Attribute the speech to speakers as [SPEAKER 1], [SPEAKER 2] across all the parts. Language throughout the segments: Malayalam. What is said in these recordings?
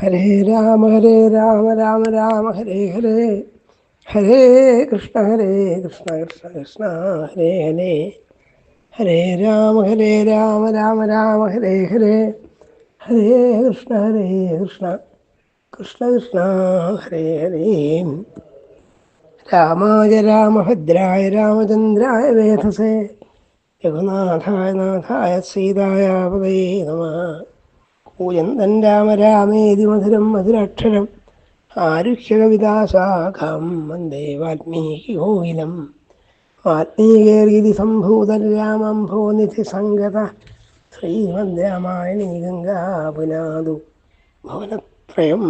[SPEAKER 1] ഹരേ രാമ ഹരേ രാമ രാമ രാമ ഹരേ ഹരേ. ഹരേ കൃഷ്ണ ഹരേ കൃഷ്ണ കൃഷ്ണ കൃഷ്ണ ഹരേ ഹരേ. ഹരേ രാമ ഹരേ രാമ രാമ രാമ ഹരേ ഹരേ. ഹരേ കൃഷ്ണ ഹരേ കൃഷ്ണ. കൃഷ്ണ കൃഷ്ണ ഹരേ ഹരേ. രാമായ രാമഭദ്രായ രാമചന്ദ്രായ വേധസേ രഘുനാഥായ നാഥായ സീതായ പതയേ നമ. കൂയന്തൻ രാമ മധുരം മധുരാക്ഷരം ആരുഷ്യകവിതാശാഖം വന്ദേ വാൽമീകി കോവിലം വാൽമീകേർഗിതി സംഭൂതൻ രാമംഭോ നിധി സംഗത ശ്രീമദ് രാമായണീ ഗംഗാ പുനാതു ഭവനത്രയം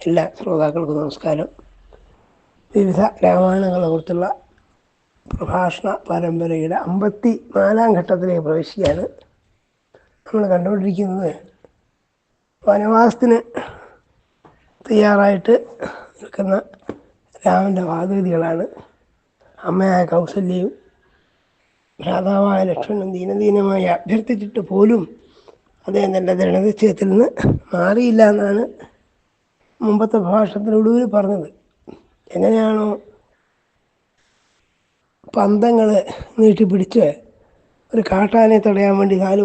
[SPEAKER 1] എല്ലാ ശ്രോതാക്കൾക്കും നമസ്കാരം. വിവിധ രാമായണങ്ങളെ കുറിച്ചുള്ള പ്രഭാഷണ പരമ്പരയുടെ അമ്പത്തി നാലാം ഘട്ടത്തിലേക്ക് പ്രവേശിക്കുകയാണ്. നമ്മൾ കണ്ടുകൊണ്ടിരിക്കുന്നത് വനവാസത്തിന് തയ്യാറായിട്ട് നിൽക്കുന്ന രാമന്റെ വാദഗതികളാണ് അമ്മയായ കൗസല്യയും ഭ്രാതാവായ ലക്ഷ്മണനും ദീനദീനമായി അഭ്യർത്ഥിച്ചിട്ട് പോലും അദ്ദേഹം തന്റെ ദൃഢനിശ്ചയത്തിൽ നിന്ന് മാറിയില്ല എന്നാണ് മുമ്പത്തെ ഭാഷത്തിനൊടുവിൽ പറഞ്ഞത്. എങ്ങനെയാണോ പന്തങ്ങൾ നീട്ടിപ്പിടിച്ച് ഒരു കാട്ടാനെ തടയാൻ വേണ്ടി നാല്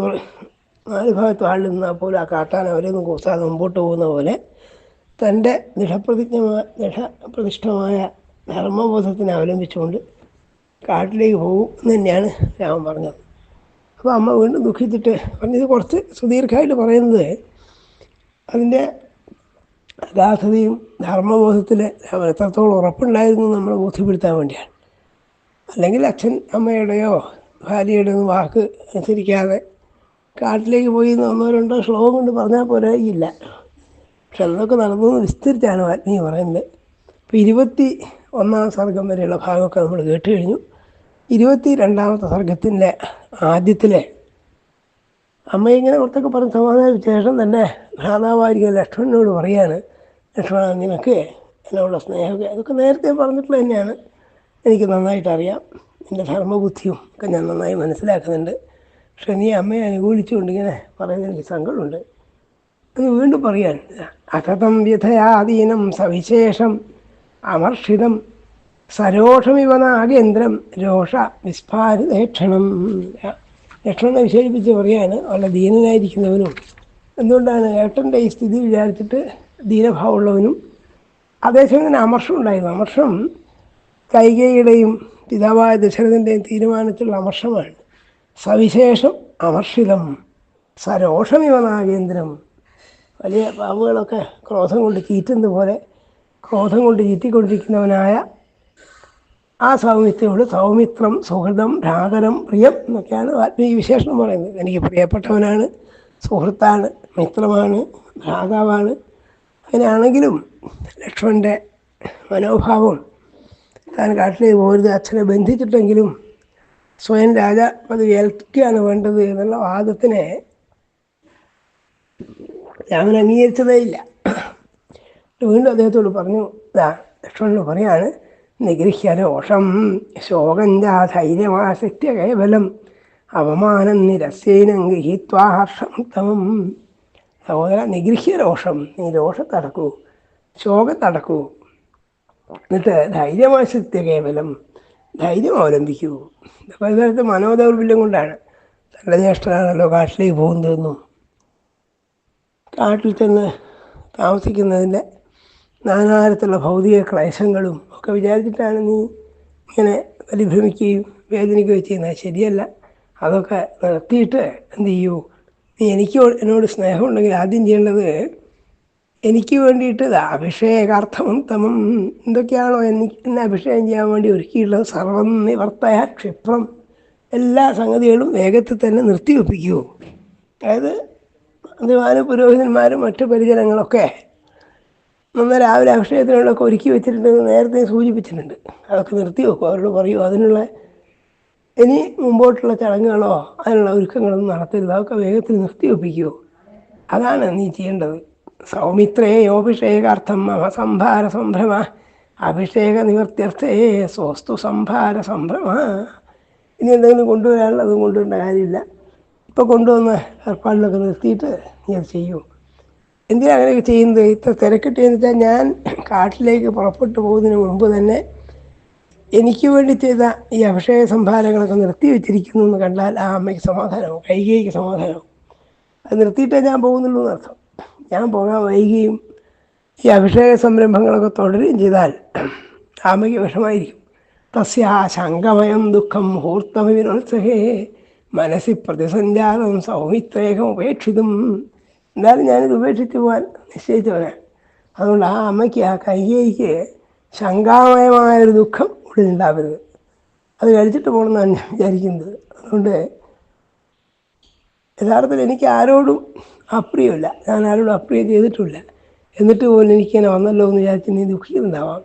[SPEAKER 1] നാല് ഭാഗത്ത് ആൾ നിന്നാൽ പോലും ആ കാട്ടാന അവരൊന്നും കൂസാതെ മുമ്പോട്ട് പോകുന്ന പോലെ തന്റെ ദൃഢപ്രതിജ്ഞമായ ദൃഢപ്രതിഷ്ഠമായ ധർമ്മബോധത്തിനെ അവലംബിച്ചുകൊണ്ട് കാട്ടിലേക്ക് പോകും എന്ന് തന്നെയാണ് രാമൻ പറഞ്ഞത്. അപ്പോൾ അമ്മ വീണ്ടും ദുഃഖിച്ചിട്ട് പറഞ്ഞത് കുറച്ച് സുദീർഘമായിട്ട് പറയുന്നത് അതിന്റെ അഗാധതയും ധർമ്മബോധത്തിൽ അവൻ എത്രത്തോളം ഉറപ്പുണ്ടായിരുന്നു നമ്മൾ ബോധ്യപ്പെടുത്താൻ വേണ്ടിയാണ്. അല്ലെങ്കിൽ അച്ഛൻ അമ്മയുടെയോ ഭാര്യയുടെയോ വാക്ക് അനുസരിക്കാതെ കാട്ടിലേക്ക് പോയി ഒന്നോ രണ്ടോ ശ്ലോകം കൊണ്ട് പറഞ്ഞാൽ പോരെ ഇല്ല. പക്ഷെ അതൊക്കെ നടന്നു വിസ്തരിച്ചാണ് ആത്മീയ പറയുന്നത്. ഇപ്പം ഇരുപത്തി ഒന്നാം സർഗം വരെയുള്ള ഭാഗമൊക്കെ നമ്മൾ കേട്ട് കഴിഞ്ഞു. ഇരുപത്തി രണ്ടാമത്തെ സർഗത്തിന്റെ ആദ്യത്തിലെ അമ്മ ഇങ്ങനെ കുറച്ചൊക്കെ പറഞ്ഞ് സമാധാനിച്ച ശേഷം തന്നെ ഭ്രാതാവായിരിക്കും ലക്ഷ്മണനോട് പറയാണ്. ലക്ഷ്മണ നിനക്ക് എന്നോടുള്ള സ്നേഹമൊക്കെ അതൊക്കെ നേരത്തെ പറഞ്ഞിട്ടുള്ള തന്നെയാണ്. എനിക്ക് നന്നായിട്ട് അറിയാം എന്റെ ധർമ്മബുദ്ധിയും ഒക്കെ ഞാൻ നന്നായി മനസ്സിലാക്കുന്നുണ്ട്. പക്ഷെ നീ അമ്മയെ അനുകൂലിച്ചുകൊണ്ട് ഇങ്ങനെ പറയുന്നത് എനിക്ക് സങ്കടമുണ്ട്. അത് വീണ്ടും പറയാൻ അഥതം വ്യഥയാധീനം സവിശേഷം അമർഷിതം സരോഷമിവ നാഗേന്ദ്രം രോഷ വിസ്ഫാരിതേക്ഷണം ലക്ഷണനെ വിശേഷിപ്പിച്ച് പറയാണ് വളരെ ദീനനായിരിക്കുന്നവനും എന്തുകൊണ്ടാണ് ഏട്ടന്റെ ഈ സ്ഥിതി വിചാരിച്ചിട്ട് ദീനഭാവമുള്ളവനും അതേസമയം തന്നെ അമർഷം ഉണ്ടായിരുന്നു. അമർഷം കൈകയുടെയും പിതാവായ ദശരഥന്റെയും തീരുമാനത്തിലുള്ള അമർഷമാണ്. സവിശേഷം അമർഷിതം സരോഷമിവ നാഗേന്ദ്രം. വലിയ പാമ്പുകളൊക്കെ ക്രോധം കൊണ്ട് ചീറ്റുന്ന പോലെ ക്രോധം കൊണ്ട് ചീറ്റിക്കൊണ്ടിരിക്കുന്നവനായ ആ സൗമിത്യോട് സൗമിത്രം സുഹൃതം രാഗരം പ്രിയം എന്നൊക്കെയാണ് ആത്മീയ വിശേഷണം പറയുന്നത്. എനിക്ക് പ്രിയപ്പെട്ടവനാണ് സുഹൃത്താണ് മിത്രമാണ് ഭ്രാതാവാണ് അങ്ങനെയാണെങ്കിലും ലക്ഷ്മണന്റെ മനോഭാവം താൻ കാട്ടിലേക്ക് പോരുത് അച്ഛനെ ബന്ധിച്ചിട്ടെങ്കിലും സ്വയം രാജ പദവി ഏൽക്കുകയാണ് വേണ്ടത് എന്നുള്ള വാദത്തിനെ രാമൻ അംഗീകരിച്ചതേ ഇല്ല. വീണ്ടും അദ്ദേഹത്തോട് പറഞ്ഞു ഇതാ ലക്ഷ്മണന് പറയാണ് നിഗൃഹ്യ രോഷം ശോകഞ്ച ധൈര്യമാസത്യ കേവലം അവമാനം നിരസ്യൈനം ഗൃഹീത്വാ ഹർഷം തമം സഹോദര നിഗ്രഹ്യ രോഷം നീ രോഷത്തടക്കൂ ശോകത്തടക്കൂ എന്നിട്ട് ധൈര്യമാസക്തിയ കേവലം ധൈര്യം അവലംബിക്കൂ. അപ്പോൾ ഇതരത്ത് മനോദൗർബല്യം കൊണ്ടാണ്. തന്റെ ജ്യേഷ്ഠനാണല്ലോ കാട്ടിലേക്ക് പോകുന്നതെന്നും. കാട്ടിൽ ചെന്ന് താമസിക്കുന്നതിന്റെ നാനാതരത്തിലുള്ള ഭൗതിക ക്ലേശങ്ങളും ഒക്കെ വിചാരിച്ചിട്ടാണ് നീ ഇങ്ങനെ പരിഭ്രമിക്കുകയും വേദനിക്കുകയും ചെയ്യുന്നത്. ശരിയല്ല. അതൊക്കെ നിർത്തിയിട്ട് എന്ത് ചെയ്യൂ? നീ എനിക്ക് എന്നോട് സ്നേഹമുണ്ടെങ്കിൽ ആദ്യം ചെയ്യേണ്ടത് എനിക്ക് വേണ്ടിയിട്ട് അഭിഷേകാർത്ഥമം തമം എന്തൊക്കെയാണോ എനിക്ക് എന്നെ അഭിഷേകം ചെയ്യാൻ വേണ്ടി ഒരുക്കിയിട്ടുള്ളത് സർവം നിവർത്തയ ക്ഷിപ്രം. എല്ലാ സംഗതികളും വേഗത്തിൽ തന്നെ നിർത്തിവെപ്പിക്കൂ അതായത് ദിവാന പുരോഹിതന്മാരും മറ്റു പരിചരണങ്ങളൊക്കെ നമ്മൾ രാവിലെ അഭിഷേകത്തിനുള്ളൊക്കെ ഒരുക്കി വെച്ചിട്ടുണ്ടെന്ന് നേരത്തെ സൂചിപ്പിച്ചിട്ടുണ്ട്. അതൊക്കെ നിർത്തി വെക്കും. അവരോട് പറയൂ അതിനുള്ള ഇനി മുമ്പോട്ടുള്ള ചടങ്ങുകളോ അതിനുള്ള ഒരുക്കങ്ങളൊന്നും നടത്തരുത്. അതൊക്കെ വേഗത്തിൽ നിർത്തി വെപ്പിക്കുമോ അതാണ് നീ ചെയ്യേണ്ടത്. സൗമിത്രേയോഭിഷേകാർത്ഥം മമ സംഭാര സംഭ്രമ. അഭിഷേക നിവർത്തിയർത്ഥേ സ്വസ്തു സംഭാര സംഭ്രമ. ഇനി എന്തെങ്കിലും കൊണ്ടുവരാനുള്ളത് കൊണ്ടുവരേണ്ട കാര്യമില്ല. ഇപ്പോൾ കൊണ്ടുവന്ന ഏർപ്പാടിലൊക്കെ നിർത്തിയിട്ട് നീ അത് ചെയ്യൂ. എന്തിനാണ് അങ്ങനെയൊക്കെ ചെയ്യുന്നത്? ഇത്ര തിരക്കിട്ടെന്ന് വെച്ചാൽ ഞാൻ കാട്ടിലേക്ക് പുറപ്പെട്ടു പോകുന്നതിന് മുമ്പ് തന്നെ എനിക്ക് വേണ്ടി ചെയ്ത ഈ അഭിഷേക സംഭാരങ്ങളൊക്കെ നിർത്തി വെച്ചിരിക്കുന്നു എന്ന് കണ്ടാൽ ആ അമ്മയ്ക്ക് സമാധാനവും കൈകേക്ക് സമാധാനവും അത് നിർത്തിയിട്ടേ ഞാൻ പോകുന്നുള്ളൂ എന്നർത്ഥം. ഞാൻ പോകാൻ വൈകിയും ഈ അഭിഷേക സംരംഭങ്ങളൊക്കെ തുടരുകയും ചെയ്താൽ ആമയ്ക്ക് വിഷമായിരിക്കും. തസ്യാ ശങ്കമയം ദുഃഖം മുഹൂർത്തമിനോത്സഹേ മനസ്സിൽ പ്രതിസഞ്ചാരം സൗമിത്രേകം ഉപേക്ഷിതും. എന്നാലും ഞാനിത് ഉപേക്ഷിച്ച് പോകാൻ നിശ്ചയിച്ചവനാണ് അതുകൊണ്ട് ആ അമ്മയ്ക്ക് ആ കൈകേക്ക് ശങ്കാമയമായൊരു ദുഃഖം ഉള്ളിലുണ്ടാവരുത് അത് കഴിച്ചിട്ട് പോകണമെന്നാണ് ഞാൻ വിചാരിക്കുന്നത്. അതുകൊണ്ട് യഥാർത്ഥത്തിൽ എനിക്ക് ആരോടും അപ്രിയമില്ല ഞാൻ ആരോടും അപ്രിയം ചെയ്തിട്ടില്ല. എന്നിട്ട് പോലും എനിക്ക് ഇങ്ങനെ വന്നല്ലോ എന്ന് വിചാരിച്ച് നീ ദുഃഖിക്കുന്നുണ്ടാവാം.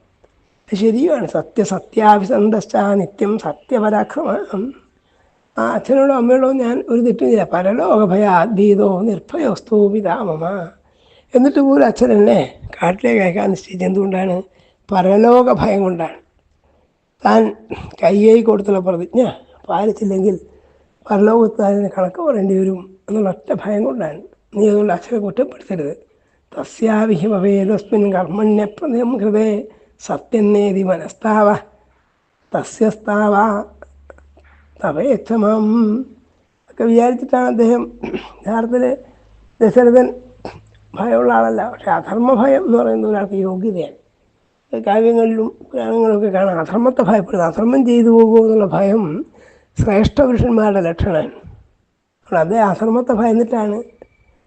[SPEAKER 1] ശരിയാണ്. സത്യ സത്യാഭിസന്ധശ്ച നിത്യം സത്യപരാക്രമം. ആ അച്ഛനോടോ അമ്മയോടോ ഞാൻ ഒരു തെറ്റും ചെയ്യില്ല പരലോകഭയാധീതോ നിർഭയോസ്തു പിതാമമ എന്നിട്ട് പോലും അച്ഛൻ എന്നെ കാട്ടിലേക്ക് അയക്കാൻ നിശ്ചയിച്ചത് എന്തുകൊണ്ടാണ്? പരലോക ഭയം കൊണ്ടാണ്. താൻ കയ്യായി കൊടുത്തുള്ള പ്രതിജ്ഞ പാലിച്ചില്ലെങ്കിൽ പരലോകത്ത് അതിന് കണക്ക് പറയേണ്ടി വരും എന്നുള്ള ഒറ്റ ഭയം കൊണ്ടാണ്. നീ അതുകൊണ്ട് അച്ഛനെ കുറ്റപ്പെടുത്തരുത്. തസ്യാവിഹിമവേദസ്മിൻ കർമ്മണ്യപ്രദം ഹൃദേ സത്യന്നേതി മനസ്താവ. തസ്യസ്താവ തവയച്ഛമാം ഒക്കെ വിചാരിച്ചിട്ടാണ് അദ്ദേഹം യഥാർത്ഥത്തിൽ ദശരഥൻ ഭയമുള്ള ആളല്ല പക്ഷെ അധർമ്മ ഭയം എന്ന് പറയുന്ന ഒരാൾക്ക് യോഗ്യതയാണ്. കാവ്യങ്ങളിലും പുരാണങ്ങളിലൊക്കെ കാണാം അധർമ്മത്തെ ഭയപ്പെടുന്നത് അധർമ്മം ചെയ്തു പോകുമോ എന്നുള്ള ഭയം ശ്രേഷ്ഠ പുരുഷന്മാരുടെ ലക്ഷണമാണ്. അപ്പോൾ അതേ അധർമ്മത്തെ ഭയന്നിട്ടാണ്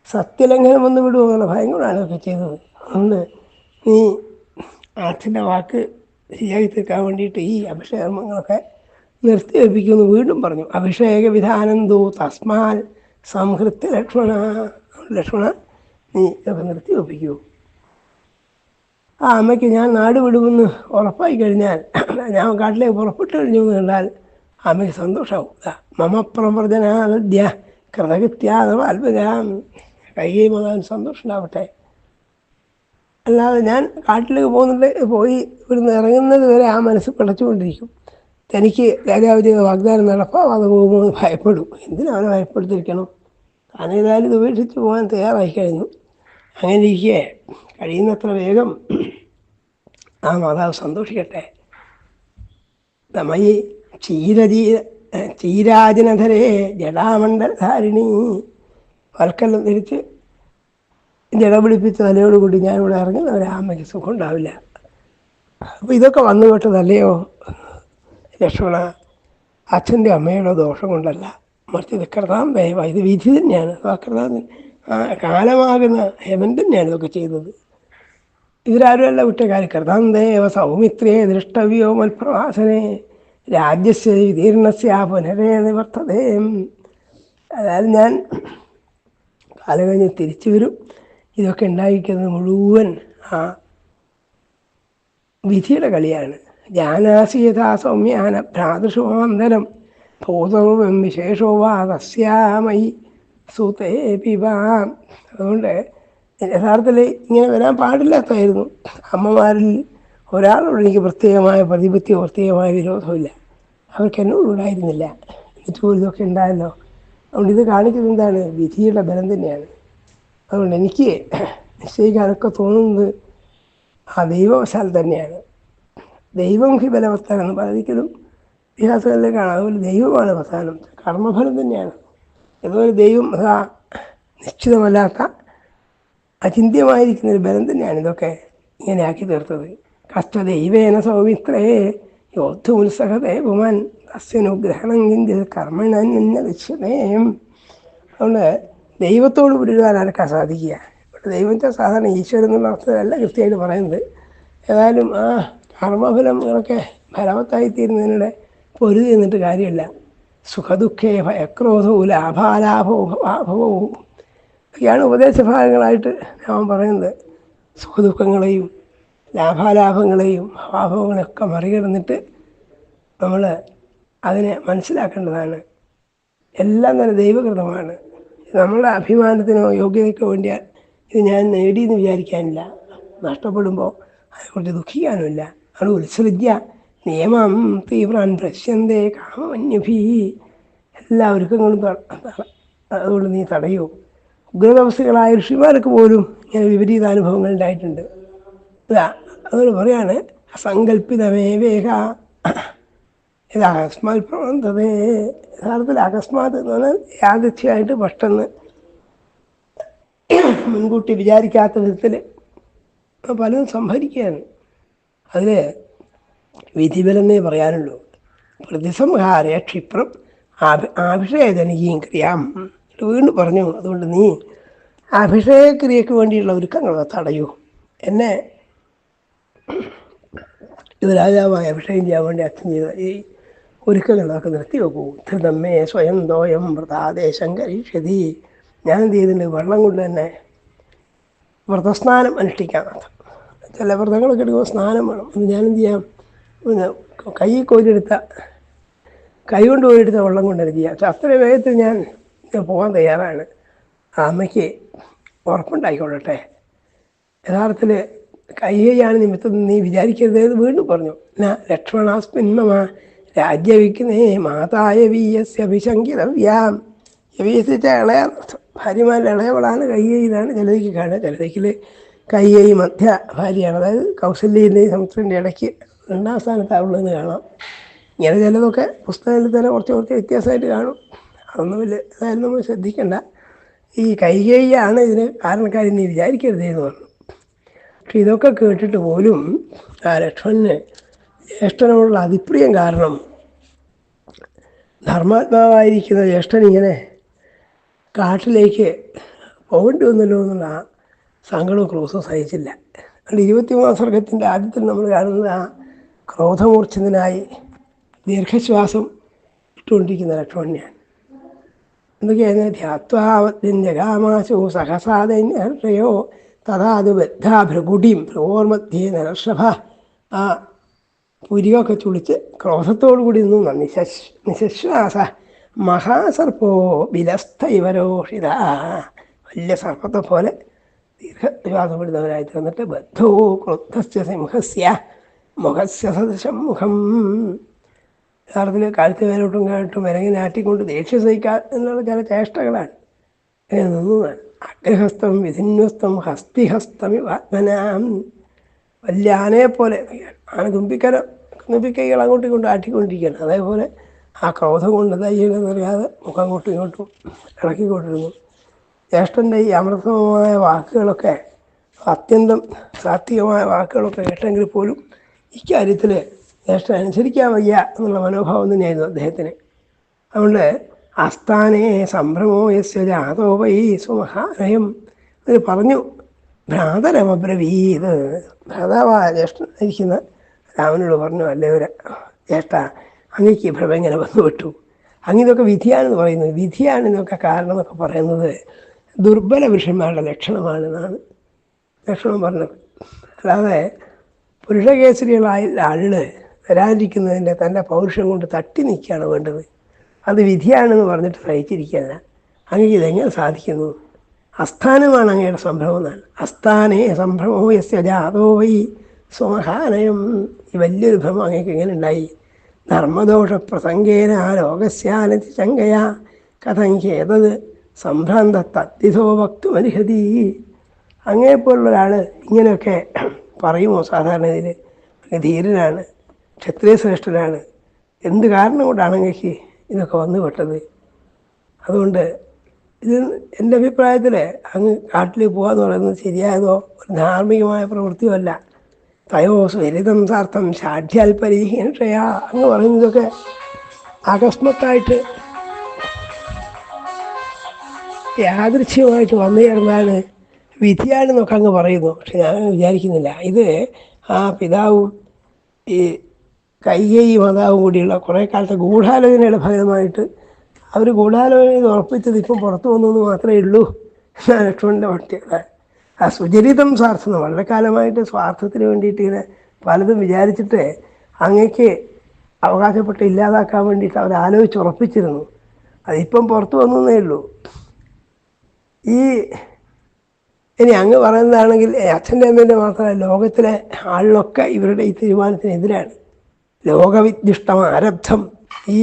[SPEAKER 1] സത്യലംഘനം വന്ന് വിടുമോ എന്നുള്ള ഭയം കൊണ്ടാണ് ഇതൊക്കെ ചെയ്തത്. അതുകൊണ്ട് നീ അച്ഛന്റെ വാക്ക് ശരിയാക്കി തീർക്കാൻ വേണ്ടിയിട്ട് ഈ അഭിഷേകർമ്മങ്ങളൊക്കെ നിർത്തിവെപ്പിക്കുമെന്ന് വീണ്ടും പറഞ്ഞു. അഭിഷേക വിധാനന്തോ തസ്മാൽ സംഹൃത്യ ലക്ഷ്മണ ലക്ഷ്മണ നീ ഇതൊക്കെ നിർത്തിവെപ്പിക്കൂ. ആ അമ്മയ്ക്ക് ഞാൻ നാട് വിടുമെന്ന് ഉറപ്പായി കഴിഞ്ഞാൽ ഞാൻ കാട്ടിലേക്ക് പുറപ്പെട്ടു കഴിഞ്ഞു എന്ന് കണ്ടാൽ അമ്മയ്ക്ക് സന്തോഷമാവും. മമപ്രവർജനാദ്യ മമ പ്രവർജനാദ്യ കൃതകൃത്യാത്മജാം കൈകൈ മകാൻ സന്തോഷമുണ്ടാവട്ടെ. അല്ലാതെ ഞാൻ കാട്ടിലേക്ക് പോകുന്നുണ്ട് പോയി ഇവിടുന്ന് ഇറങ്ങുന്നത് വരെ ആ മനസ്സ് പിടച്ചുകൊണ്ടിരിക്കും. തനിക്ക് രാജാവ് ചെയ്ത വാഗ്ദാനം നടപ്പാവാതെ പോകുമ്പോൾ ഭയപ്പെടും. എന്തിനാണ് ഭയപ്പെടുത്തിരിക്കണം താനേതായാലും ഇത് ഉപേക്ഷിച്ച് പോകാൻ തയ്യാറായി കഴിഞ്ഞു. അങ്ങനെ ഇരിക്കെ കഴിയുന്നത്ര വേഗം ആ മാതാവ് സന്തോഷിക്കട്ടെ. തമയി ക്ഷീരജീ ക്ഷീരാജനധരേ ജടാമണ്ഡലധാരിണി. വൽക്കെല്ലാം തിരിച്ച് ജടപിടിപ്പിച്ച ഞാൻ ഞാനിവിടെ ഇറങ്ങി ഒരാമയ്ക്ക് സുഖം ഉണ്ടാവില്ല അപ്പോൾ ഇതൊക്കെ വന്നു പെട്ടതല്ലയോ? ലക്ഷ്മണ അച്ഛന്റെ അമ്മയുടെ ദോഷം കൊണ്ടല്ല. മറിച്ച് ഇത് കൃതാം ദയവ ഇത് വിധി തന്നെയാണ്. ആ കൃതാം ആ കാലമാകുന്ന ഹെവൻ ഞാനിതൊക്കെ ചെയ്തത്. ഇതിലാരുമല്ല വിട്ട കാര്യം. കൃതാം ദേവ സൗമിത്രേ ദൃഷ്ടവ്യോ മൽപ്രവാസനെ രാജ്യസ്യ വിതീർണസ്യ പുനരേ നിവർത്തതേ. അതായത് ഞാൻ കാലം കഴിഞ്ഞ് തിരിച്ചു വരും. ഇതൊക്കെ ഉണ്ടായിരിക്കുന്നത് മുഴുവൻ ആ വിധിയുടെ കളിയാണ്. ജാനാസി യഥാ സൗമ്യാന ഭ്രാതൃഷുമാന്തരം ഭൂതവും വിശേഷോ വാ തസ്യാമയി സുതേ പിബാം. അതുകൊണ്ട് യഥാർത്ഥത്തിൽ ഇങ്ങനെ വരാൻ പാടില്ലാത്തായിരുന്നു അമ്മമാരിൽ ഒരാളോട് എനിക്ക് പ്രത്യേകമായ പ്രതിപത്തിയോ പ്രത്യേകമായ വിരോധമില്ല അവർക്ക് എന്നോടുണ്ടായിരുന്നില്ല എന്നിട്ട് ഇതൊക്കെ ഉണ്ടായല്ലോ. അതുകൊണ്ട് ഇത് കാണിക്കുന്നത് എന്താണ്? വിധിയുടെ ബലം തന്നെയാണ്. അതുകൊണ്ട് എനിക്ക് നിശ്ചയിക്കാനൊക്കെ തോന്നുന്നത് ആ ദൈവവശാൽ തന്നെയാണ്. ദൈവമുഖി ഹി ബലവസ്ഥാനം എന്ന് പറഞ്ഞിരിക്കലും ഇതിഹാസങ്ങളിലെ കാണാം. അതുപോലെ ദൈവമാണ് അവസാനം കർമ്മഫലം തന്നെയാണ്. അതുപോലെ ദൈവം അതാ നിശ്ചിതമല്ലാത്ത അചിന്ത്യമായിരിക്കുന്ന ഒരു ബലം തന്നെയാണ് ഇതൊക്കെ ഇങ്ങനെ ആക്കി തീർത്തത്. കഷ്ടദൈവേന സൗമിത്രേ യോദ്ധുത്സഹതേ പുമാൻ തസ്യനുഗ്രഹണം കർമ്മണൻ എന്ന ലക്ഷ്യമേയും അതുകൊണ്ട് ദൈവത്തോട് പുരുവാൻ ആർക്കാ സാധിക്കുക? ഇവിടെ ദൈവത്തെ സാധാരണ ഈശ്വരൻ എന്നുള്ള അർത്ഥത്തിലല്ല കൃത്യമായിട്ട് പറയുന്നത്. ഏതായാലും ആ കർമ്മഫലങ്ങളൊക്കെ ഫലവത്തായിത്തീരുന്നതിനിടെ പൊരുതി നിന്നിട്ട് കാര്യമില്ല. സുഖദുഃഖേ ഭയക്രോധവും ലാഭാലാഭവും ആഭവവും ഒക്കെയാണ് ഉപദേശഭാഗങ്ങളായിട്ട് ഞാൻ പറയുന്നത്. സുഖദുഃഖങ്ങളെയും ലാഭാലാഭങ്ങളെയും ഭാവങ്ങളെയൊക്കെ മറികടന്നിട്ട് നമ്മൾ അതിനെ മനസ്സിലാക്കേണ്ടതാണ്. എല്ലാം തന്നെ ദൈവകൃതമാണ്. നമ്മളുടെ അഭിമാനത്തിനോ യോഗ്യതയ്ക്കോ വേണ്ടി ഇത് ഞാൻ നേടിയെന്ന് വിചാരിക്കാനില്ല. നഷ്ടപ്പെടുമ്പോൾ അതിനെക്കുറിച്ച് ദുഃഖിക്കാനുമില്ല. അത് ഉത്സൃജ്യ നിയമം തീവ്രാൻ പ്രശ്യന്തേ കാമന്യഭീ എല്ലാ ഒരുക്കങ്ങളും അതുകൊണ്ട് നീ തടയൂ. ഉഗ്രതവസ്ഥകളായ ഋഷിമാർക്ക് പോലും ഇങ്ങനെ വിപരീത അനുഭവങ്ങൾ ഉണ്ടായിട്ടുണ്ട്. അതുകൊണ്ട് പറയാണ് അസങ്കല്പിതമേ വേഗ. ഇത് അകസ്മാത് പ്രവണതേ യഥാർത്ഥത്തിൽ അകസ്മാത് എന്ന് പറഞ്ഞാൽ യാദൃച്ഛ്യമായിട്ട് പെട്ടെന്ന് മുൻകൂട്ടി വിചാരിക്കാത്ത വിധത്തിൽ പലതും സംഭരിക്കുകയാണ്. അതിൽ വിധിബലെന്നേ പറയാനുള്ളൂ. പ്രതിസംഹാര ക്ഷിപ്രം ആഭി അഭിഷേകജനകീയം ക്രിയാം. വീണ്ടും പറഞ്ഞു അതുകൊണ്ട് നീ അഭിഷേകക്രിയക്ക് വേണ്ടിയുള്ള ഒരുക്കങ്ങൾ തടയൂ. എന്നെ ഇത് രാജാവായ അഭിഷേകം ചെയ്യാൻ വേണ്ടി അച്ഛൻ ചെയ്ത ഈ ഒരുക്കങ്ങളൊക്കെ നിർത്തി വെക്കൂ. ധൃതമ്മേ സ്വയം ദോയം വ്രതാദേശം കരീക്ഷതി ഞാൻ എന്ത് ചെയ്തിട്ടുണ്ട്? വെള്ളം കൊണ്ട് തന്നെ വ്രതസ്നാനം അനുഷ്ഠിക്കാൻ ചില വ്രതങ്ങളൊക്കെ എടുക്കുമ്പോൾ സ്നാനം വേണം. അത് ഞാനെന്ത് ചെയ്യാം? പിന്നെ കൈ കോരിയെടുത്ത കൈ കൊണ്ട് കോരിയെടുത്ത വെള്ളം കൊണ്ട് തന്നെ ചെയ്യാം. അത്ര വേഗത്തിൽ ഞാൻ ഞാൻ പോകാൻ തയ്യാറാണ്. ആ അമ്മയ്ക്ക് ഉറപ്പുണ്ടായിക്കൊള്ളട്ടെ. യഥാർത്ഥത്തിൽ കയ്യാണ് നിമിത്തം നീ വിചാരിക്കരുത് എന്ന് വീണ്ടും പറഞ്ഞു. ന ലക്ഷ്മണാസ്മിന്മ രാജ്യവിക്കുന്നേ മാതായ വീയസ് അഭിശങ്കിതവ്യാം. യവീസിച്ച ഇളയ ഭാര്യമാരുടെ ഇളയവളാണ് കയ്യയിലാണ് ജലതയ്ക്ക് കാണുക. ജലതയ്ക്കിൽ കയ്യയി മധ്യ ഭാര്യയാണ്. അതായത് കൗസല്യന്റെയും സമുദ്രന്റെ ഇടയ്ക്ക് രണ്ടാം സ്ഥാനത്താവുള്ളതെന്ന് കാണാം. ഇങ്ങനെ ചിലതൊക്കെ പുസ്തകത്തിൽ തന്നെ കുറച്ച് കുറച്ച് വ്യത്യാസമായിട്ട് കാണും. അതൊന്നും വലിയ ഇതായാലും നമ്മൾ ശ്രദ്ധിക്കേണ്ട. ഈ കൈകൈയാണ് ഇതിന് കാരണക്കാരി നീ വിചാരിക്കരുതേ എന്ന് പറഞ്ഞു. പക്ഷെ ഇതൊക്കെ കേട്ടിട്ട് പോലും ആ ലക്ഷ്മണന് ജ്യേഷ്ഠനോടുള്ള അതിപ്രിയം കാരണം ധർമാത്മാവായിരിക്കുന്ന ജ്യേഷ്ഠൻ ഇങ്ങനെ കാട്ടിലേക്ക് പോകേണ്ടി വന്നല്ലോ എന്നുള്ള ആ സങ്കടവും ക്രൂസോ സഹിച്ചില്ല. അതുകൊണ്ട് ഇരുപത്തിമൂന്നാം സ്വർഗത്തിന്റെ ആദ്യത്തിൽ നമ്മൾ കാണുന്നത് ആ ക്രോധമൂർച്ഛിതനായി ദീർഘശ്വാസം ഇട്ടുകൊണ്ടിരിക്കുന്ന ലക്ഷ്മണ്യാണ് എന്തൊക്കെയാണ് ധ്യാത്വാവത്തിന്റെ ജഗാമാശു സഹസാദന്യോ തഥാത് ബദ്ധാഭൃകുടിയും ഭ്രവോർമധ്യേ നരഷഭ ആ പുരിയൊക്കെ ചുളിച്ച് ക്രോധത്തോടു കൂടി നിന്നു. നിശശ് നിശശ്വാസ. മഹാസർപ്പോ വിലസ്ഥ ഇവരോഷിത വലിയ സർപ്പത്തെ പോലെ ദീർഘശ്വാസപ്പെടുന്നവരായി തീർന്നിട്ട് ബദ്ധോ ക്രുദ്ധസ്യ സിംഹസ്യ മുഖസ്യ സദൃശം മുഖം. യഥാർത്ഥത്തിൽ കാലത്ത് വേരോട്ടും കേട്ടും വിലങ്ങി നാട്ടിക്കൊണ്ട് ദേഷ്യം സഹിക്കാൻ എന്നുള്ള ചില ചേഷ്ടകളാണ്. നിന്നതാണ്. അഗ്രഹസ്ഥം വിധിന്വസ്തം ഹസ്തിഹസ്തം ആത്മനാം വലിയ ആനയെ പോലെ ആന തുമ്പിക്കര തുമ്പിക്കൈകൾ അങ്ങോട്ടും ഇങ്ങോട്ടും ആട്ടിക്കൊണ്ടിരിക്കുകയാണ്. അതേപോലെ ആ ക്രോധം കൊണ്ട് തയ്യലെന്നറിയാതെ മുഖം അങ്ങോട്ടും ഇങ്ങോട്ടും ഇളക്കിക്കൊണ്ടിരുന്നു. ജ്യേഷ്ഠന്റെ ഈ അമൃതമായ വാക്കുകളൊക്കെ അത്യന്തം സാത്വികമായ വാക്കുകളൊക്കെ കേട്ടെങ്കിൽ പോലും ഇക്കാര്യത്തിൽ ജ്യേഷ്ഠൻ അനുസരിക്കാൻ വയ്യ എന്നുള്ള മനോഭാവം തന്നെയായിരുന്നു അദ്ദേഹത്തിന്. അതുകൊണ്ട് ആസ്ഥാനേ സംഭ്രമോ യസ്യ ജാതോ വൈ സുമഹാനയം അത് പറഞ്ഞു ഭ്രാതരമബ്രവീത്. ഭ്രാതാവായ ജ്യേഷ്ഠനായിരിക്കുന്ന രാമനോട് പറഞ്ഞു അല്ലേ ഒരു ജ്യേഷ്ഠ അങ്ങേക്ക് ഭ്രമം ഇങ്ങനെ വന്നു വിട്ടു. അങ്ങിതൊക്കെ വിധിയാണെന്ന് പറയുന്നത് വിധിയാണെന്നൊക്കെ കാരണം എന്നൊക്കെ പറയുന്നത് ദുർബല പുരുഷന്മാരുടെ ലക്ഷണമാണെന്നാണ് ലക്ഷണം പറഞ്ഞത്. അല്ലാതെ പുരുഷകേസരികളായ ആളുകൾ വരാതിരിക്കുന്നതിന്റെ തന്റെ പൗരുഷം കൊണ്ട് തട്ടി നിൽക്കുകയാണ് വേണ്ടത്. അത് വിധിയാണെന്ന് പറഞ്ഞിട്ട് സഹിച്ചിരിക്കുകയല്ല. അങ്ങ് ഇതെങ്ങനെ സാധിക്കുന്നു? അസ്ഥാനമാണ് അങ്ങയുടെ സംഭവം എന്നാണ്. അസ്ഥാനേ സംഭ്രമോ യസ്യ ജാതോ വൈ സ്വമഹാനയം. ഈ വലിയൊരു ഭ്രമം അങ്ങേക്ക് എങ്ങനെ ഉണ്ടായി? ധർമ്മദോഷ പ്രസംഗേന ലോകസ്യാനതി ശങ്കയാ. കഥം ഖേതത് സംഭ്രാന്ത തദ്ധിതോ വക്തുമർഹതി അങ്ങനെപ്പോലുള്ള ഒരാൾ ഇങ്ങനെയൊക്കെ പറയുമോ സാധാരണ ഇതിൽ ധീരനാണ് ക്ഷത്രിയ ശ്രേഷ്ഠനാണ് എന്ത് കാരണം കൊണ്ടാണ് അങ്ങക്ക് ഇതൊക്കെ വന്നു പെട്ടത്. അതുകൊണ്ട് ഇത് എന്റെ അഭിപ്രായത്തിൽ അങ്ങ് കാട്ടിൽ പോകാന്ന് പറയുന്നത് ശരിയായതോ ഒരു ധാർമ്മികമായ പ്രവൃത്തിയോ അല്ല. തയോ സ്വരിതം സാർത്ഥം ഷാഠ്യാൽ പരീഹിഷയാ അങ്ങ് പറയുന്നതൊക്കെ അകസ്മത്തായിട്ട് യാദൃശ്യമായിട്ട് വന്നു ചേർന്നാണ് വിധിയാണെന്നൊക്കെ അങ്ങ് പറയുന്നു. പക്ഷെ ഞാൻ വിചാരിക്കുന്നില്ല. ഇത് ആ പിതാവും ഈ കൈകൈ മാതാവും കൂടിയുള്ള കുറേ കാലത്തെ ഗൂഢാലോചനയുടെ ഭാഗമായിട്ട് അവർ ഗൂഢാലോചന ചെയ്ത് ഉറപ്പിച്ചത് ഇപ്പം പുറത്തു വന്നു എന്ന് മാത്രമേ ഉള്ളൂ എന്നാണ് ലക്ഷ്മണന്റെ പട്ടിക ആ സുചരിതം സ്വാർത്ഥം വളരെ കാലമായിട്ട് സ്വാർത്ഥത്തിന് വേണ്ടിയിട്ട് ഇങ്ങനെ പലതും വിചാരിച്ചിട്ട് അങ്ങേക്ക് അവകാശപ്പെട്ട് ഇല്ലാതാക്കാൻ വേണ്ടിയിട്ട് അവർ ആലോചിച്ച് ഉറപ്പിച്ചിരുന്നു. അതിപ്പം പുറത്തു വന്നേ ഉള്ളൂ. ഈ ഇനി അങ്ങ് പറയുന്നതാണെങ്കിൽ അച്ഛന്റെ അമ്മേന്റെ മാത്രമല്ല ലോകത്തിലെ ആളിലൊക്കെ ഇവരുടെ ഈ തീരുമാനത്തിനെതിരാണ്. ലോകവിദ്യുഷ്ടം ആരബ്ധം ഈ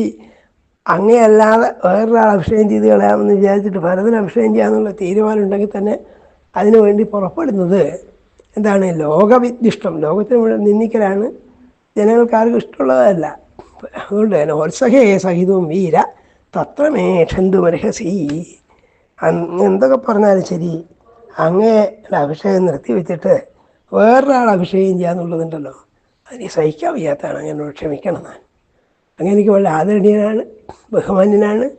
[SPEAKER 1] അങ്ങയല്ലാതെ വേറൊരാൾ അഭിഷേകം ചെയ്ത് കളയാമെന്ന് വിചാരിച്ചിട്ട് ഭരതന് അഭിഷേകം ചെയ്യാമെന്നുള്ള തീരുമാനം ഉണ്ടെങ്കിൽ തന്നെ അതിനു വേണ്ടി പുറപ്പെടുന്നത് എന്താണ്? ലോകവിദിഷ്ടം ലോകത്തിന് മുഴുവൻ നിന്ദിക്കലാണ്. ജനങ്ങൾക്ക് ആർക്കും ഇഷ്ടമുള്ളതല്ല. അതുകൊണ്ട് തന്നെ ഓത്സഹേ സഹിതവും വീര തത്രമേ ഷന്തു മരഹസി. എന്തൊക്കെ പറഞ്ഞാലും ശരി അങ്ങയുടെ അഭിഷേകം നിർത്തി വെച്ചിട്ട് വേറൊരാൾ അഭിഷേകം ചെയ്യാന്നുള്ളതുണ്ടല്ലോ. അതിന് സഹിക്കാൻ വയ്യാത്തതാണ് അങ്ങനോട് ക്ഷമിക്കണം ഞാൻ. അങ്ങനെ എനിക്ക് വളരെ ആദരണീയനാണ് ബഹുമാന്യനാണ്.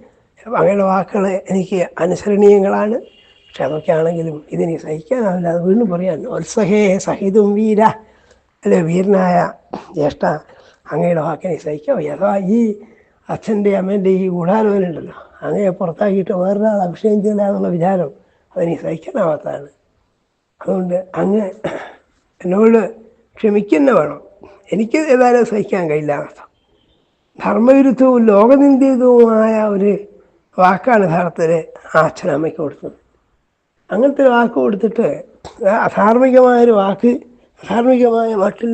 [SPEAKER 1] അങ്ങയുടെ വാക്കുകൾ എനിക്ക് അനുസരണീയങ്ങളാണ്. പക്ഷെ അതൊക്കെ ആണെങ്കിലും ഇതിനെ സഹിക്കാനാവില്ല. അത് വീണ്ടും പറയാൻ ഉത്സഹേ സഹിതും വീര. അല്ലെ വീരനായ ജ്യേഷ്ഠ അങ്ങയുടെ വാക്കിനെ സഹിക്കാൻ വയ്യ അഥവാ ഈ അച്ഛന്റെ അമ്മേന്റെ ഈ ഗൂഢാലോചനുണ്ടല്ലോ അങ്ങയെ പുറത്താക്കിയിട്ട് വേറൊരാൾ അഭിഷേകം ചെയ്യില്ല എന്നുള്ള വിചാരം അതെനിക്ക് സഹിക്കാനാവാത്തതാണ്. അതുകൊണ്ട് അങ്ങ് എന്നോട് ക്ഷമിക്കുന്ന വേണം. എനിക്ക് ഏതായാലും സഹിക്കാൻ കഴിയില്ല. എന്നർത്ഥം ധർമ്മവിരുദ്ധവും ലോകനിന്ദിതവുമായ ഒരു വാക്കാണ് യഥാർത്ഥത്തിൽ ആ അച്ഛനമ്മയ്ക്ക് കൊടുത്തത്. അങ്ങനത്തെ ഒരു വാക്ക് കൊടുത്തിട്ട് അധാർമികമായൊരു വാക്ക് അധാർമികമായ മട്ടിൽ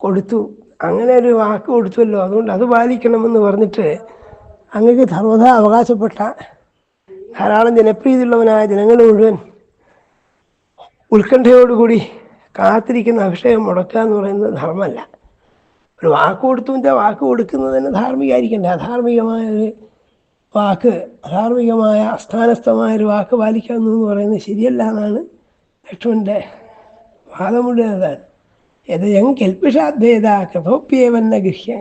[SPEAKER 1] കൊടുത്തു. അങ്ങനെ ഒരു വാക്ക് കൊടുത്തുവല്ലോ. അതുകൊണ്ട് അത് പാലിക്കണമെന്ന് പറഞ്ഞിട്ട് അങ്ങക്ക് ധർമ്മത അവകാശപ്പെട്ട ധാരാളം ജനപ്രീതിയുള്ളവനായ ജനങ്ങൾ മുഴുവൻ ഉത്കണ്ഠയോടുകൂടി കാത്തിരിക്കുന്ന അക്ഷയം മുടക്കുക എന്ന് പറയുന്നത് ധർമ്മമല്ല. ഒരു വാക്ക് കൊടുത്തുവിന്റെ വാക്ക് കൊടുക്കുന്നത് തന്നെ ധാർമ്മികമായിരിക്കണ്ടേ അധാർമികമായ ഒരു വാക്ക് അധാർമികമായ അസ്ഥാനസ്ഥമായ ഒരു വാക്ക് എന്ന് പറയുന്നത് ശരിയല്ല എന്നാണ് ലക്ഷ്മണന്റെ വാദം മുഴുവൻ അതാണ് കെൽപ്പിഷാദ്വേത കൃതോപ്യേവന്ന ഗൃഹ്യ.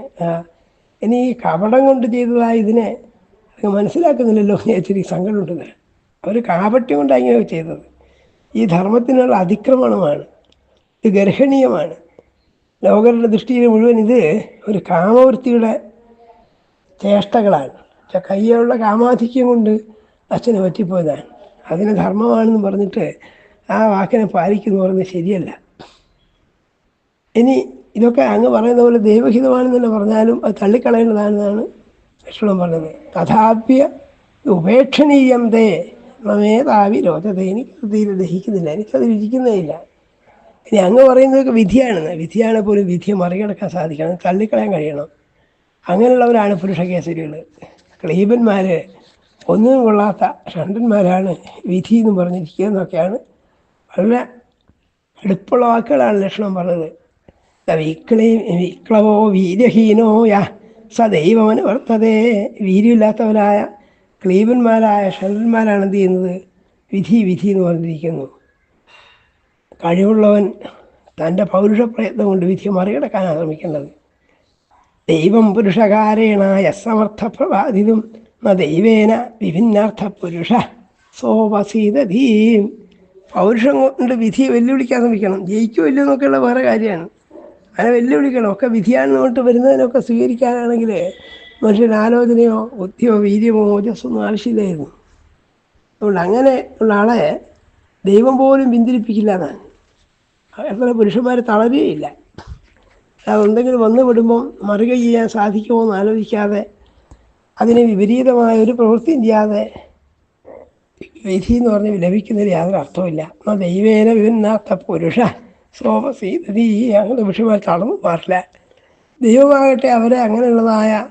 [SPEAKER 1] ഇനി കപടം കൊണ്ട് ചെയ്തതായ ഇതിനെ മനസ്സിലാക്കുന്നില്ലല്ലോ എന്ന് ഇച്ചിരി സങ്കടമുണ്ട്. അവർ കാപട്യം കൊണ്ടാണ് ഇങ്ങനെ ചെയ്തത്. ഈ ധർമ്മത്തിനുള്ള അതിക്രമണമാണ്. ഇത് ഗർഹണീയമാണ്. ലോകരുടെ ദൃഷ്ടിയിൽ മുഴുവൻ ഇത് ഒരു കാമവൃത്തിയുടെ ചേഷ്ടകളാണ്. പക്ഷെ കയ്യിലുള്ള കാമാധിക്യം കൊണ്ട് അച്ഛനെ പറ്റിപ്പോയതാണ്. അതിന് ധർമ്മമാണെന്ന് പറഞ്ഞിട്ട് ആ വാക്കിനെ പാലിക്കുന്നു പറഞ്ഞത് ശരിയല്ല. ഇനി ഇതൊക്കെ അങ്ങ് പറയുന്ന പോലെ ദൈവഹിതമാണെന്ന് തന്നെ പറഞ്ഞാലും അത് തള്ളിക്കളയേണ്ടതാണെന്നാണ് ലക്ഷ്മണൻ പറഞ്ഞത്. തഥാപ്യ ഉപേക്ഷണീയം തേ രോചത്തെ എനിക്കത് തീരെ ദഹിക്കുന്നില്ല. എനിക്കത് രുചിക്കുന്നേ ഇല്ല. ഇനി അങ്ങ് പറയുന്നതൊക്കെ വിധിയാണെന്ന്. വിധിയാണ് പോലും വിധിയെ മറികടക്കാൻ സാധിക്കണം. തള്ളിക്കളയാൻ കഴിയണം. അങ്ങനെയുള്ളവരാണ് പുരുഷ കേസരികൾ ക്ലീബന്മാർ ഒന്നിനും കൊള്ളാത്ത ഷണ്ടന്മാരാണ് വിധി എന്ന് പറഞ്ഞിരിക്കുക എന്നൊക്കെയാണ് വളരെ അടുപ്പുള്ള വാക്കുകളാണ് ലക്ഷണം പറഞ്ഞത്. വിക്ലീ വിക്ലവോ വീര്യഹീനോ യാ സദൈവമന് വർത്തതേ. വീര്യമില്ലാത്തവരായ ക്ലീബന്മാരായ ഷണ്ടന്മാരാണ് എന്ത് ചെയ്യുന്നത്? വിധി വിധി എന്ന് പറഞ്ഞിരിക്കുന്നു. കഴിവുള്ളവൻ തന്റെ പൗരുഷ പ്രയത്നം കൊണ്ട് വിധി മറികടക്കാനാണ് ശ്രമിക്കേണ്ടത് ദൈവം പുരുഷകാരേണ യസമർത്ഥ പ്രഭാതിതും ന ദൈവേന വിഭിന്നാർത്ഥ പുരുഷ സോപസീതധീം. പൗരുഷം കൊണ്ട് വിധിയെ വെല്ലുവിളിക്കാൻ ശ്രമിക്കണം. ജയിക്കോ ഇല്ലയോ എന്നൊക്കെയുള്ള വേറെ കാര്യമാണ്. അങ്ങനെ വെല്ലുവിളിക്കണം. ഒക്കെ വിധിയാണെന്ന് കൊണ്ട് വരുന്നതിനൊക്കെ സ്വീകരിക്കാനാണെങ്കിൽ മനുഷ്യൻ ആലോചനയോ ബുദ്ധിയോ വീര്യമോ ഓജസ്സൊന്നും ആവശ്യമില്ലായിരുന്നു. അതുകൊണ്ട് അങ്ങനെ ഉള്ള ആളെ ദൈവം പോലും പിന്തിരിപ്പിക്കില്ല എന്നാണ്. എത്ര പുരുഷന്മാർ തളരുകയില്ല. അതെന്തെങ്കിലും വന്നു വിടുമ്പം മറുക ചെയ്യാൻ സാധിക്കുമോ എന്ന് ആലോചിക്കാതെ അതിന് വിപരീതമായ ഒരു പ്രവൃത്തിയും ചെയ്യാതെ വിധി എന്ന് പറഞ്ഞ് ലഭിക്കുന്നതിൽ യാതൊരു അർത്ഥമില്ല എന്നാൽ ദൈവേന വിഭിന്നാത്ത പുരുഷ സോമസീതീ അങ്ങനെ പുരുഷന്മാർ തളർന്നു മാറില്ല ദൈവമാകട്ടെ അവരെ അങ്ങനെയുള്ളതായ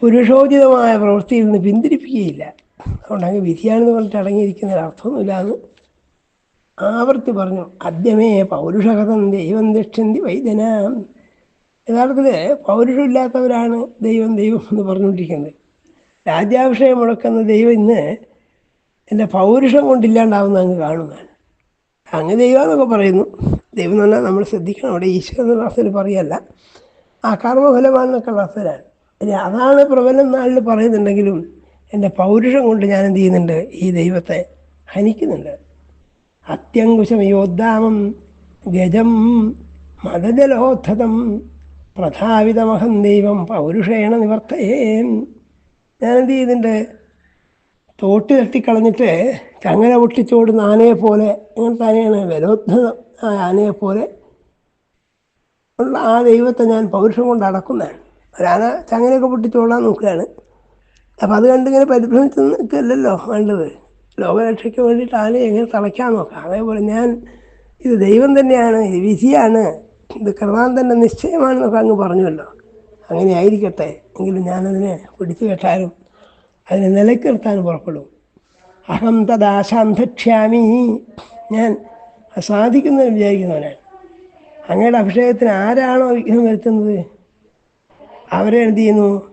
[SPEAKER 1] പുരുഷോചിതമായ പ്രവൃത്തിയിൽ നിന്ന് പിന്തിരിപ്പിക്കുകയില്ല. അതുകൊണ്ട് അങ്ങ് വിധിയാണെന്ന് പറഞ്ഞിട്ട് അടങ്ങിയിരിക്കുന്നതിൽ അർത്ഥമൊന്നുമില്ല. എന്ന് ആവർത്തി പറഞ്ഞു അദ്യമേ പൗരുഷകഥം ദൈവം ദക്ഷിന്തി വൈദ്യനാം. യഥാർത്ഥത്തിൽ പൗരുഷമില്ലാത്തവരാണ് ദൈവം ദൈവം എന്ന് പറഞ്ഞുകൊണ്ടിരിക്കുന്നത്. രാജ്യാഭിഷേകം മുടക്കുന്ന ദൈവം ഇന്ന് എന്റെ പൗരുഷം കൊണ്ടില്ലാണ്ടാവുന്ന അങ്ങ് കാണുന്നതാണ്. അങ്ങ് ദൈവം എന്നൊക്കെ പറയുന്നു. ദൈവം എന്ന് പറഞ്ഞാൽ നമ്മൾ ശ്രദ്ധിക്കണം. അവിടെ ഈശ്വരൻ എന്നുള്ള അർത്ഥത്തിൽ പറയല്ല. ആ കർമ്മഫലമാണെന്നൊക്കെ ഉള്ള അർത്ഥത്തിലാണ്. ഇനി അതാണ് പ്രബലം നാളിൽ പറയുന്നുണ്ടെങ്കിലും എന്റെ പൗരുഷം കൊണ്ട് ഞാൻ എന്ത് ചെയ്യുന്നുണ്ട്? ഈ ദൈവത്തെ ഹനിക്കുന്നുണ്ട്. അത്യങ്കുശമയോദ്ധാമം ഗജം മദജലോദ്ധതം പ്രധാവിതമഹം ദൈവം പൗരുഷേണ നിവർത്തയേൻ. ഞാനെന്ത് ചെയ്തിട്ടുണ്ട് തോട്ട് തോട്ടി തട്ടിക്കളഞ്ഞിട്ട് ചങ്ങല പൊട്ടിച്ചോടുന്ന ആനയെ പോലെ അങ്ങനത്തെ ആനയാണ് ബലോദ്ധതം ആ ആനയെ പോലെ ഉള്ള ആ ദൈവത്തെ ഞാൻ പൗരുഷം കൊണ്ട് അടക്കുന്നതാണ്. ഒരാന ചങ്ങലയൊക്കെ പൊട്ടിച്ചോടാൻ നോക്കുകയാണ്. അപ്പം അത് കണ്ടിങ്ങനെ പരിഭ്രമിച്ച് നിൽക്കല്ലല്ലോ വേണ്ടത്. ലോകരക്ഷയ്ക്ക് വേണ്ടിയിട്ട് ആനയെ എങ്ങനെ തളയ്ക്കാൻ നോക്കാം? അതേപോലെ ഞാൻ ഇത് ദൈവം തന്നെയാണ് ഇത് വിധിയാണ് ഇത് കൃതാന്തന്റെ നിശ്ചയമാണെന്നൊക്കെ അങ്ങ് പറഞ്ഞുവല്ലോ. അങ്ങനെ ആയിരിക്കട്ടെ. എങ്കിലും ഞാനതിനെ പിടിച്ചു കെട്ടാനും അതിനെ നിലയ്ക്ക് നിർത്താനും പുറപ്പെടും. അഹം തദാശാന്തക്ഷ്യാമി ഞാൻ സാധിക്കുമെന്ന് വിചാരിക്കുന്നവനാണ് അങ്ങയുടെ അഭിഷേകത്തിന് ആരാണോ വിഘ്നം വരുത്തുന്നത്? അവരെ എന്ത് ചെയ്യുന്നു?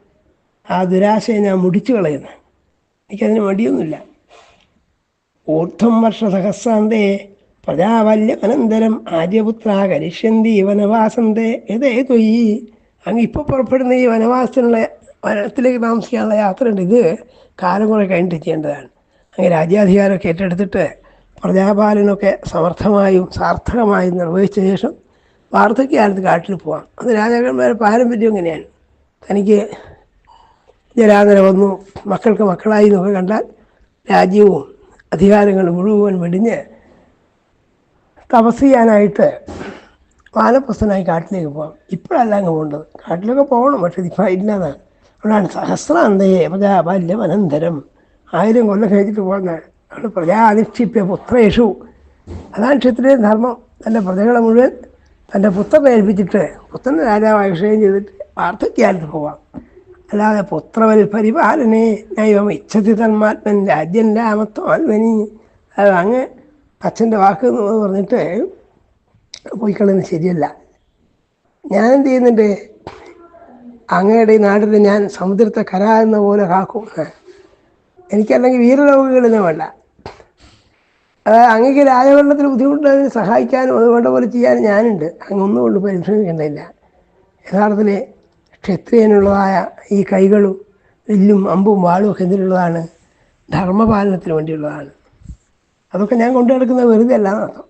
[SPEAKER 1] ആ ദുരാശയെ ഞാൻ മുടിച്ചു കളയുന്നു. എനിക്കതിന് മടിയൊന്നുമില്ല. ഊർധ്വം വർഷ സഹസ്രാന്തേ പ്രജാവല്യമനന്തരം ആര്യപുത്ര കരിഷ്യന്തി വനവാസന്തേ ഏതേ തൊയ്യി അങ്ങ് ഇപ്പോൾ പുറപ്പെടുന്ന ഈ വനവാസത്തിനുള്ള വനത്തിലേക്ക് താമസിക്കാനുള്ള യാത്രയുണ്ട്. ഇത് കാലം കുറെ കഴിഞ്ഞിട്ട് ചെയ്യേണ്ടതാണ്. അങ്ങ് രാജ്യാധികാരമൊക്കെ ഏറ്റെടുത്തിട്ട് പ്രജാപാലനമൊക്കെ സമർത്ഥമായും സാർത്ഥകമായും നിർവഹിച്ച ശേഷം വാർദ്ധക്യകാലത്ത് കാട്ടിൽ പോവാം. അത് രാജാക്കന്മാരുടെ പാരമ്പര്യം എങ്ങനെയാണ് തനിക്ക് ജരാതന വന്നു മക്കൾക്ക് മക്കളായി എന്നൊക്കെ കണ്ടാൽ രാജ്യവും അധികാരങ്ങളും മുഴുവൻ വെടിഞ്ഞ് തപസ് ചെയ്യാനായിട്ട് വാനപ്രസ്ഥനായി കാട്ടിലേക്ക് പോകാം. ഇപ്പോഴല്ല അങ്ങ് പോകേണ്ടത്. കാട്ടിലൊക്കെ പോകണം പക്ഷേ ഇപ്പം ഇല്ലാതാണ്. അവിടെയാണ് സഹസ്രാന്തയെ പ്രജാബാല്യം അനന്തരം ആയിരം കൊല്ലം കഴിച്ചിട്ട് പോകുന്ന അവിടെ പ്രജാധിക്ഷിപ്യ പുത്രേഷു. അതാണ് ക്ഷത്രിയ ധർമ്മം. തന്റെ പ്രജകളെ മുഴുവൻ തന്റെ പുത്രനെ ഏൽപ്പിച്ചിട്ട് പുത്രനെ രാജാവ് അഭിഷേകം ചെയ്തിട്ട് വാർദ്ധക്യാലത്ത് പോവാം അല്ലാതെ പുത്രവൽ പരിപാലനെ നൈവം ഇച്ഛതി തന്മാത്മൻ രാജ്യം രാമത്വമാത്മനി അത് അങ്ങ് അച്ഛന്റെ വാക്ക് എന്ന് പറഞ്ഞിട്ട് പോയിക്കളയുന്നത് ശരിയല്ല. ഞാൻ എന്ത് ചെയ്യുന്നുണ്ട്? അങ്ങയുടെ ഈ ഞാൻ സമുദ്രത്തെ കര എന്ന പോലെ കാക്കും. എനിക്കല്ലെങ്കിൽ വീരലോകങ്ങളിലും വേണ്ട. അതായത് അങ്ങക്ക് രാജഭരണത്തിന് ബുദ്ധിമുട്ടുള്ളതിന് സഹായിക്കാനും അത് വേണ്ട പോലെ ചെയ്യാനും ഞാനുണ്ട്. അങ്ങ് ഒന്നും കൊണ്ട് പരിശ്രമിക്കേണ്ടതില്ല. യഥാർത്ഥത്തിൽ ക്ഷത്രിയനുള്ളതായ ഈ കൈകളും വില്ലും അമ്പും വാളും ഒക്കെ എന്തിനുള്ളതാണ്? ധർമ്മപാലനത്തിന് വേണ്ടിയുള്ളതാണ്. അതൊക്കെ ഞാൻ കൊണ്ടു നടക്കുന്നത് വെറുതെ അല്ല എന്നർത്ഥം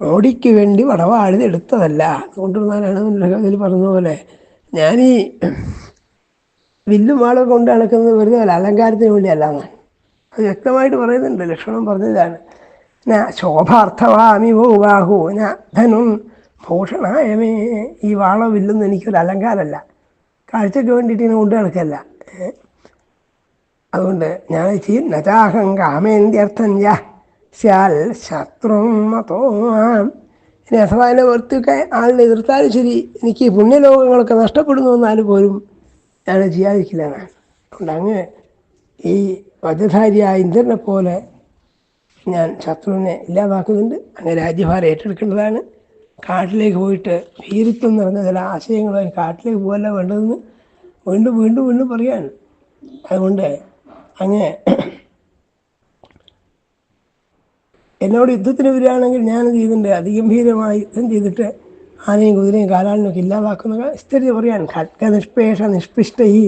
[SPEAKER 1] മോഡിക്ക് വേണ്ടി വടവാളിത് എടുത്തതല്ല. കൊണ്ടുവന്നാലാണ് അതിൽ പറഞ്ഞ പോലെ ഈ വില്ലും വാളും കൊണ്ട് നടക്കുന്നത് വെറുതെ അല്ല അലങ്കാരത്തിന് വേണ്ടിയല്ല എന്നാണ്. അത് വ്യക്തമായിട്ട് പറയുന്നുണ്ട്. ലക്ഷണം പറഞ്ഞതാണ് ന ശോഭാർത്ഥവാമി ഭോ ബാഹു ന ധനും ഭൂഷണായമേ ഈ വാളോ വില്ലൊന്നും എനിക്കൊരു അലങ്കാരമല്ല. കാഴ്ചയ്ക്ക് വേണ്ടിയിട്ട് ഇങ്ങനെ കൊണ്ടു നടക്കല്ല. അതുകൊണ്ട് ഞാൻ ചെയ്യും കാമേന്ദ്യർത്ഥം യ. സ്യാൽ ശത്രും മതോമാം ഇനി എന്നെ വൃത്തിയൊക്കെ ആളിനെ എതിർത്താലും ശരി എനിക്ക് പുണ്യലോകങ്ങളൊക്കെ നഷ്ടപ്പെടുന്നു എന്നാലും പോലും ഞാൻ ചെയ്യാതിരിക്കില്ല. ഞാൻ അതുകൊണ്ട് അങ്ങ് ഈ വജ്രധാരിയായ ഇന്ദ്രനെ പോലെ ഞാൻ ശത്രുവിനെ ഇല്ലാതാക്കുന്നുണ്ട്. അങ്ങ് രാജ്യഭാരം ഏറ്റെടുക്കേണ്ടതാണ്. കാട്ടിലേക്ക് പോയിട്ട് ഭീരുത്വം നിറഞ്ഞ ചില ആശയങ്ങൾ കാട്ടിലേക്ക് പോകല്ല വേണ്ടതെന്ന് വീണ്ടും വീണ്ടും വീണ്ടും പറയാണ് അതുകൊണ്ട് അങ്ങ് എന്നോട് യുദ്ധത്തിന് വരികയാണെങ്കിൽ ഞാൻ ചെയ്തിട്ടുണ്ട്. അതിഗംഭീരമായി യുദ്ധം ചെയ്തിട്ട് ആനയും കുതിരയും കാലാളിനൊക്കെ ഇല്ലാതാക്കുന്ന സ്ഥിതി പറയാണ് ഖഡ്ഗ നിഷ്പേഷ നിഷ്പിഷ്ട ഈ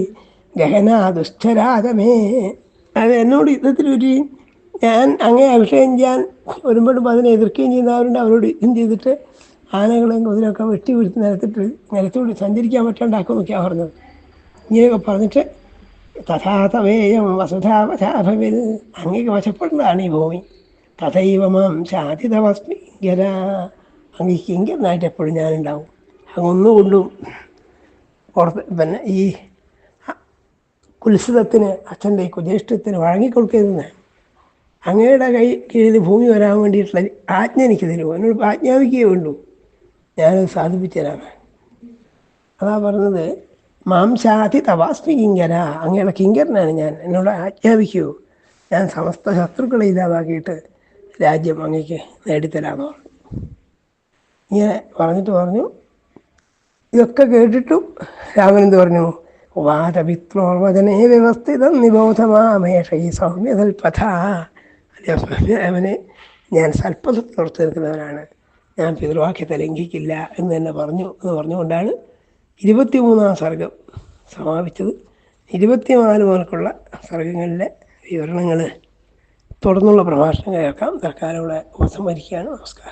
[SPEAKER 1] ഗഹന ദുഷ്ടരാതമേ അത് എന്നോട് യുദ്ധത്തിന് വരികയും ഞാൻ അങ്ങേ അഭിഷേകം ചെയ്യാൻ വരുമ്പോഴും അതിനെ എതിർക്കുകയും ചെയ്യുന്നവരുണ്ട്. അവരോട് യുദ്ധം ചെയ്തിട്ട് ആനകളെയും കുതിരയൊക്കെ വെട്ടി വീഴ്ത്തി നിരത്തിട്ട് നിരത്തോട് സഞ്ചരിക്കാൻ പറ്റാണ്ടാക്കും പറ്റാണ്ടാക്കുമെന്നൊക്കെയാണ് പറഞ്ഞത്. ഇങ്ങനെയൊക്കെ പറഞ്ഞിട്ട് തഥാതവേയം വസുധാവധാഭവിൽ അങ്ങേക്ക് വശപ്പെടുന്നതാണ് ഈ ഭൂമി. തഥൈവമാം ശാതിതവസ്മി ഗര. അങ്ങേക്ക് ഇങ്ങനായിട്ട് എപ്പോഴും ഞാനുണ്ടാവും. അങ്ങൊന്നുകൊണ്ടും പുറത്ത് പിന്നെ ഈ കുൽസിതത്തിന് അച്ഛന്റെ കുജ്യേഷ്ഠത്തിന് വഴങ്ങിക്കൊടുക്കരുതെന്ന് അങ്ങയുടെ കൈ കീഴിൽ ഭൂമി വരാൻ വേണ്ടിയിട്ടുള്ള ആജ്ഞ എനിക്ക് തരുമോ എന്നോട് ആജ്ഞാപിക്കുകയേ വേണ്ടൂ. ഞാനത് സാധിപ്പിച്ചു തരാമേ അതാ പറഞ്ഞത് മാംസാതി തവാസ്മി കിങ്കര അങ്ങയുടെ കിങ്കരനാണ് ഞാൻ. എന്നോട് ആജ്ഞാപിക്കൂ ഞാൻ സമസ്ത ശത്രുക്കളെ ഇല്ലാതാക്കിയിട്ട് രാജ്യം അങ്ങേക്ക് നേടിത്തരാമെന്ന് പറഞ്ഞു. ഇങ്ങനെ പറഞ്ഞിട്ട് പറഞ്ഞു. ഇതൊക്കെ കേട്ടിട്ടും രാമൻ എന്ത് പറഞ്ഞു? വാദവിത്രോർവചനേ വ്യവസ്ഥിതം നിബോധമാമേഷ ഈ സൗമ്യതൽപഥ അവനെ ഞാൻ സൽപ്പഥത്തിൽ ഓർത്ത് നിൽക്കുന്നവനാണ് ഞാൻ പിതൃവാക്യത്തെ ലംഘിക്കില്ല എന്ന് തന്നെ പറഞ്ഞു എന്ന് പറഞ്ഞുകൊണ്ടാണ് ഇരുപത്തിമൂന്നാം സർഗം സമാപിച്ചത്. ഇരുപത്തിനാല് മുതൽക്കുള്ള സർഗങ്ങളിലെ വിവരണങ്ങൾ തുടർന്നുള്ള പ്രഭാഷണം കേൾക്കാം തൽക്കാലം ഇവിടെ ഉപസംഹരിക്കുകയാണ് നമസ്കാരം.